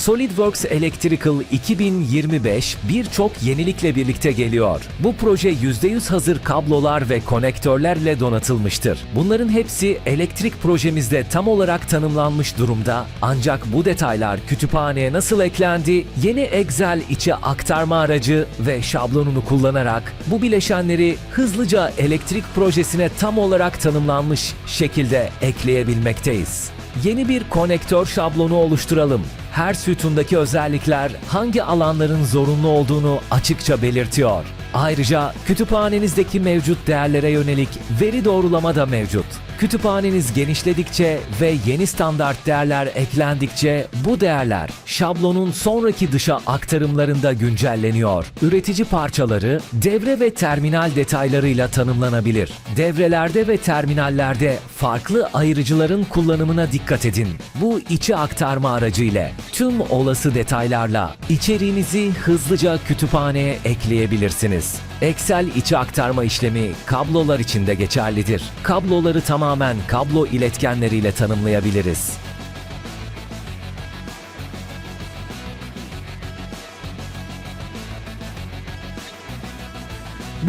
SolidWorks Electrical 2025 birçok yenilikle birlikte geliyor. Bu proje %100 hazır kablolar ve konektörlerle donatılmıştır. Bunların hepsi elektrik projemizde tam olarak tanımlanmış durumda. Ancak bu detaylar kütüphaneye nasıl eklendi, yeni Excel içi aktarma aracı ve şablonunu kullanarak bu bileşenleri hızlıca elektrik projesine tam olarak tanımlanmış şekilde ekleyebilmekteyiz. Yeni bir konektör şablonu oluşturalım. Her sütundaki özellikler hangi alanların zorunlu olduğunu açıkça belirtiyor. Ayrıca kütüphanenizdeki mevcut değerlere yönelik veri doğrulama da mevcut. Kütüphaneniz genişledikçe ve yeni standart değerler eklendikçe bu değerler şablonun sonraki dışa aktarımlarında güncelleniyor. Üretici parçaları devre ve terminal detaylarıyla tanımlanabilir. Devrelerde ve terminallerde farklı ayırıcıların kullanımına dikkat edin. Bu içi aktarma aracı ile tüm olası detaylarla içeriğinizi hızlıca kütüphaneye ekleyebilirsiniz. Excel içi aktarma işlemi kablolar için de geçerlidir. Kabloları tamamen kablo iletkenleriyle tanımlayabiliriz.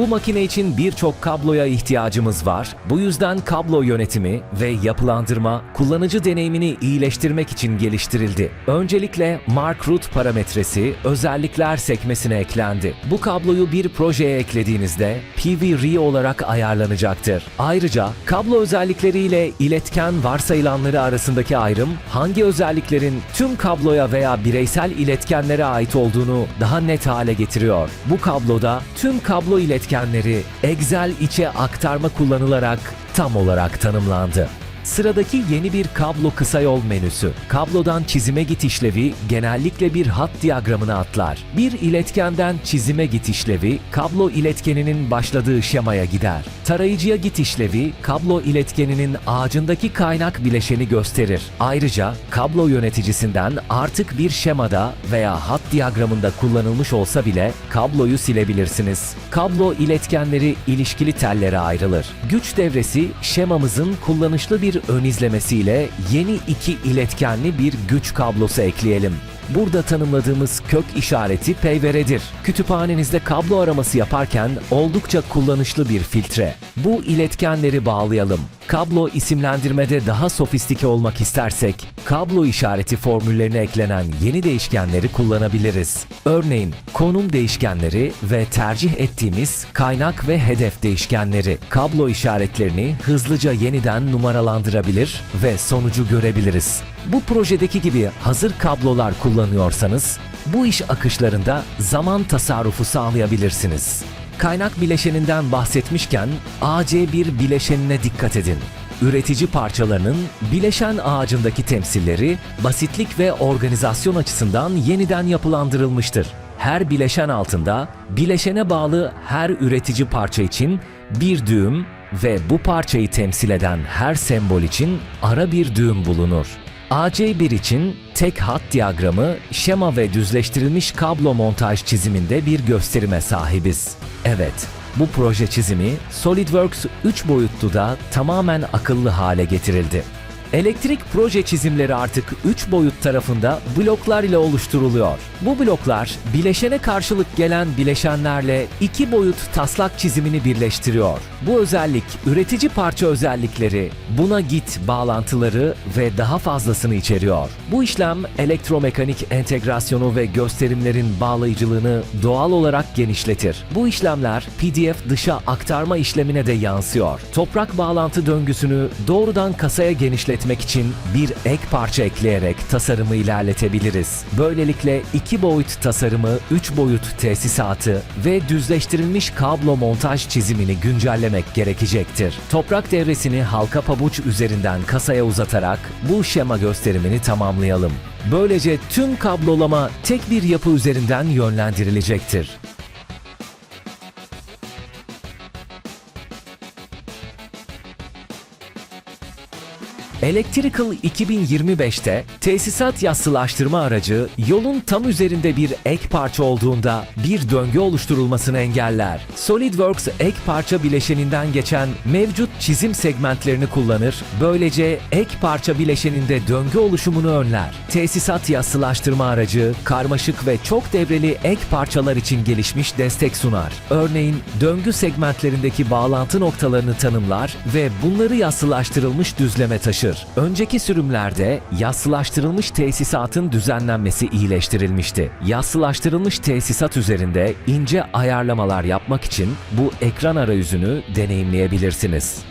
Bu makine için birçok kabloya ihtiyacımız var. Bu yüzden kablo yönetimi ve yapılandırma kullanıcı deneyimini iyileştirmek için geliştirildi. Öncelikle Mark Root parametresi özellikler sekmesine eklendi. Bu kabloyu bir projeye eklediğinizde PV-RE olarak ayarlanacaktır. Ayrıca kablo özellikleriyle iletken varsayılanları arasındaki ayrım hangi özelliklerin tüm kabloya veya bireysel iletkenlere ait olduğunu daha net hale getiriyor. Bu kabloda tüm kablo iletkenleri Excel içe aktarma kullanılarak tam olarak tanımlandı. Sıradaki yeni bir kablo kısa yol menüsü. Kablodan çizime git işlevi genellikle bir hat diyagramına atlar. Bir iletkenden çizime git işlevi kablo iletkeninin başladığı şemaya gider. Tarayıcıya git işlevi kablo iletkeninin ağacındaki kaynak bileşeni gösterir. Ayrıca kablo yöneticisinden artık bir şemada veya hat diyagramında kullanılmış olsa bile kabloyu silebilirsiniz. Kablo iletkenleri ilişkili tellere ayrılır. Güç devresi şemamızın kullanışlı bir ön izlemesiyle yeni iki iletkenli bir güç kablosu ekleyelim. Burada tanımladığımız kök işareti peyveredir. Kütüphanenizde kablo araması yaparken oldukça kullanışlı bir filtre. Bu iletkenleri bağlayalım. Kablo isimlendirmede daha sofistike olmak istersek, kablo işareti formüllerine eklenen yeni değişkenleri kullanabiliriz. Örneğin konum değişkenleri ve tercih ettiğimiz kaynak ve hedef değişkenleri. Kablo işaretlerini hızlıca yeniden numaralandırabilir ve sonucu görebiliriz. Bu projedeki gibi hazır kablolar kullanıyorsanız, bu iş akışlarında zaman tasarrufu sağlayabilirsiniz. Kaynak bileşeninden bahsetmişken AC1 bileşenine dikkat edin. Üretici parçalarının bileşen ağacındaki temsilleri basitlik ve organizasyon açısından yeniden yapılandırılmıştır. Her bileşen altında bileşene bağlı her üretici parça için bir düğüm ve bu parçayı temsil eden her sembol için ara bir düğüm bulunur. AC1 için tek hat diyagramı, şema ve düzleştirilmiş kablo montaj çiziminde bir gösterime sahibiz. Evet, bu proje çizimi SolidWorks 3 boyutlu da tamamen akıllı hale getirildi. Elektrik proje çizimleri artık 3 boyut tarafında bloklar ile oluşturuluyor. Bu bloklar bileşene karşılık gelen bileşenlerle 2 boyut taslak çizimini birleştiriyor. Bu özellik üretici parça özellikleri, buna git bağlantıları ve daha fazlasını içeriyor. Bu işlem elektromekanik entegrasyonu ve gösterimlerin bağlayıcılığını doğal olarak genişletir. Bu işlemler PDF dışa aktarma işlemine de yansıyor. Toprak bağlantı döngüsünü doğrudan kasaya genişletmek için bir ek parça ekleyerek tasarımı ilerletebiliriz. Böylelikle 2 boyut tasarımı, 3 boyut tesisatı ve düzleştirilmiş kablo montaj çizimini güncellemek gerekecektir. Toprak devresini halka pabuç üzerinden kasaya uzatarak bu şema gösterimini tamamlayalım. Böylece tüm kablolama tek bir yapı üzerinden yönlendirilecektir. Electrical 2025'te tesisat yassılaştırma aracı yolun tam üzerinde bir ek parça olduğunda bir döngü oluşturulmasını engeller. SolidWorks ek parça bileşeninden geçen mevcut çizim segmentlerini kullanır, böylece ek parça bileşeninde döngü oluşumunu önler. Tesisat yassılaştırma aracı karmaşık ve çok devreli ek parçalar için gelişmiş destek sunar. Örneğin döngü segmentlerindeki bağlantı noktalarını tanımlar ve bunları yassılaştırılmış düzleme taşır. Önceki sürümlerde yassılaştırılmış tesisatın düzenlenmesi iyileştirilmişti. Yassılaştırılmış tesisat üzerinde ince ayarlamalar yapmak için bu ekran arayüzünü deneyimleyebilirsiniz.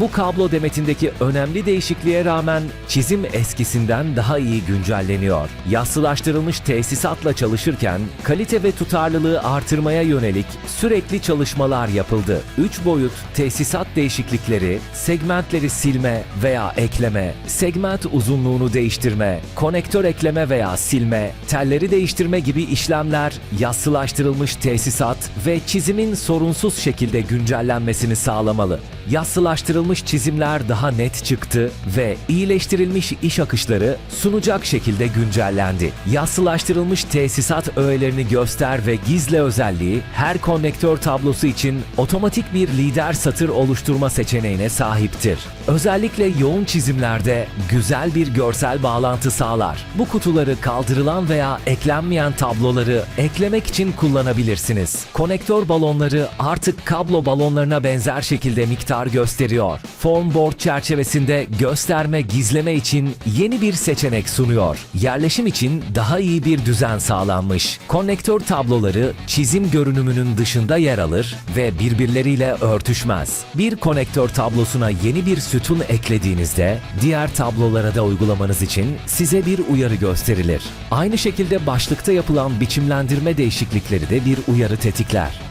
Bu kablo demetindeki önemli değişikliğe rağmen çizim eskisinden daha iyi güncelleniyor. Yassılaştırılmış tesisatla çalışırken kalite ve tutarlılığı artırmaya yönelik sürekli çalışmalar yapıldı. 3 boyut tesisat değişiklikleri, segmentleri silme veya ekleme, segment uzunluğunu değiştirme, konektör ekleme veya silme, telleri değiştirme gibi işlemler yassılaştırılmış tesisat ve çizimin sorunsuz şekilde güncellenmesini sağlamalı. Yassılaştırılmış çizimler daha net çıktı ve iyileştirilmiş iş akışları sunacak şekilde güncellendi. Yassılaştırılmış tesisat öğelerini göster ve gizle özelliği her konnektör tablosu için otomatik bir lider satır oluşturma seçeneğine sahiptir. Özellikle yoğun çizimlerde güzel bir görsel bağlantı sağlar. Bu kutuları kaldırılan veya eklenmeyen tabloları eklemek için kullanabilirsiniz. Konektör balonları artık kablo balonlarına benzer şekilde miktar gösteriyor. Form board çerçevesinde gösterme gizleme için yeni bir seçenek sunuyor. Yerleşim için daha iyi bir düzen sağlanmış. Konnektör tabloları çizim görünümünün dışında yer alır ve birbirleriyle örtüşmez. Bir konektör tablosuna yeni bir sütun eklediğinizde diğer tablolara da uygulamanız için size bir uyarı gösterilir. Aynı şekilde başlıkta yapılan biçimlendirme değişiklikleri de bir uyarı tetikler.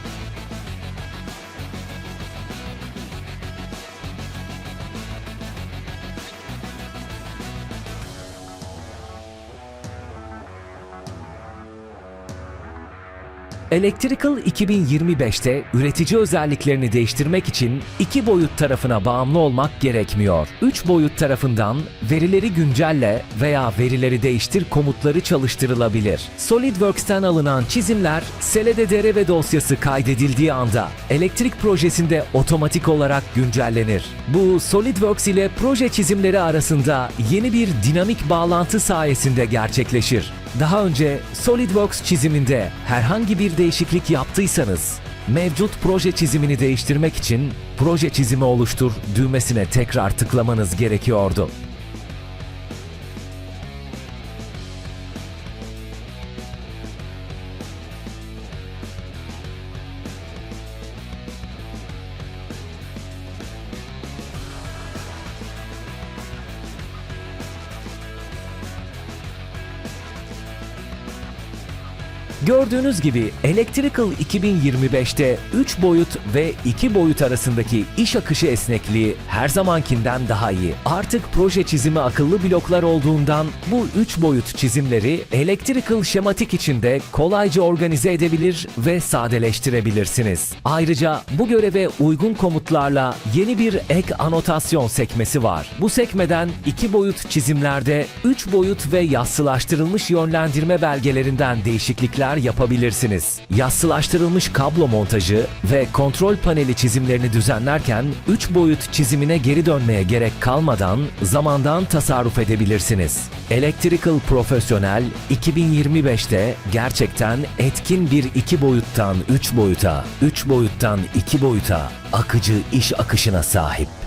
Electrical 2025'te üretici özelliklerini değiştirmek için iki boyut tarafına bağımlı olmak gerekmiyor. Üç boyut tarafından verileri güncelle veya verileri değiştir komutları çalıştırılabilir. SolidWorks'ten alınan çizimler SLDDR ve dosyası kaydedildiği anda elektrik projesinde otomatik olarak güncellenir. Bu SolidWorks ile proje çizimleri arasında yeni bir dinamik bağlantı sayesinde gerçekleşir. Daha önce SolidWorks çiziminde herhangi bir değişiklik yaptıysanız, mevcut proje çizimini değiştirmek için proje çizimi oluştur düğmesine tekrar tıklamanız gerekiyordu. Gördüğünüz gibi Electrical 2025'te 3 boyut ve 2 boyut arasındaki iş akışı esnekliği her zamankinden daha iyi. Artık proje çizimi akıllı bloklar olduğundan bu 3 boyut çizimleri Electrical şematik içinde kolayca organize edebilir ve sadeleştirebilirsiniz. Ayrıca bu göreve uygun komutlarla yeni bir ek anotasyon sekmesi var. Bu sekmeden 2 boyut çizimlerde 3 boyut ve yassılaştırılmış yönlendirme belgelerinden değişiklikler yapabilirsiniz. Yassılaştırılmış kablo montajı ve kontrol paneli çizimlerini düzenlerken 3 boyut çizimine geri dönmeye gerek kalmadan zamandan tasarruf edebilirsiniz. Electrical Professional 2025'te gerçekten etkin bir 2 boyuttan 3 boyuta, 3 boyuttan 2 boyuta akıcı iş akışına sahip.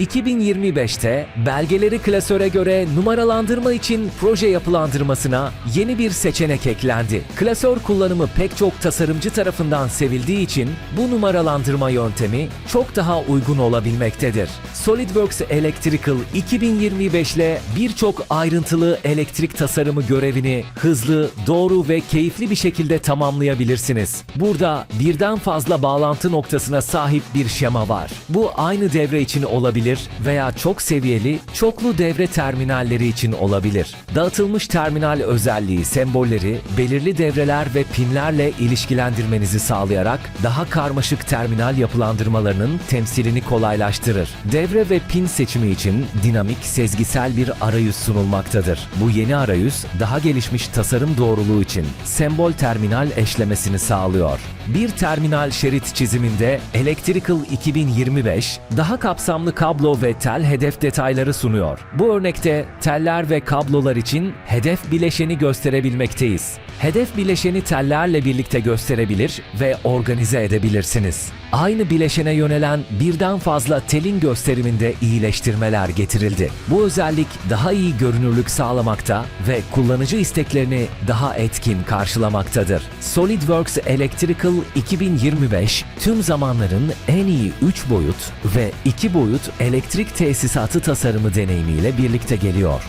...2025'te belgeleri klasöre göre numaralandırma için proje yapılandırmasına yeni bir seçenek eklendi. Klasör kullanımı pek çok tasarımcı tarafından sevildiği için bu numaralandırma yöntemi çok daha uygun olabilmektedir. SolidWorks Electrical 2025 ile birçok ayrıntılı elektrik tasarımı görevini hızlı, doğru ve keyifli bir şekilde tamamlayabilirsiniz. Burada birden fazla bağlantı noktasına sahip bir şema var. Bu aynı devre için olabilir olabilir veya çok seviyeli çoklu devre terminalleri için olabilir. Dağıtılmış terminal özelliği sembolleri belirli devreler ve pinlerle ilişkilendirmenizi sağlayarak daha karmaşık terminal yapılandırmalarının temsilini kolaylaştırır. Devre ve pin seçimi için dinamik, sezgisel bir arayüz sunulmaktadır. Bu yeni arayüz daha gelişmiş tasarım doğruluğu için sembol terminal eşlemesini sağlıyor. Bir terminal şerit çiziminde Electrical 2025 daha kapsamlı kablo ve tel hedef detayları sunuyor. Bu örnekte teller ve kablolar için hedef bileşeni gösterebilmekteyiz. Hedef bileşeni tellerle birlikte gösterebilir ve organize edebilirsiniz. Aynı bileşene yönelen birden fazla telin gösteriminde iyileştirmeler getirildi. Bu özellik daha iyi görünürlük sağlamakta ve kullanıcı isteklerini daha etkin karşılamaktadır. SolidWorks Electrical 2025 tüm zamanların en iyi 3 boyut ve 2 boyut elektrik tesisatı tasarımı deneyimiyle birlikte geliyor.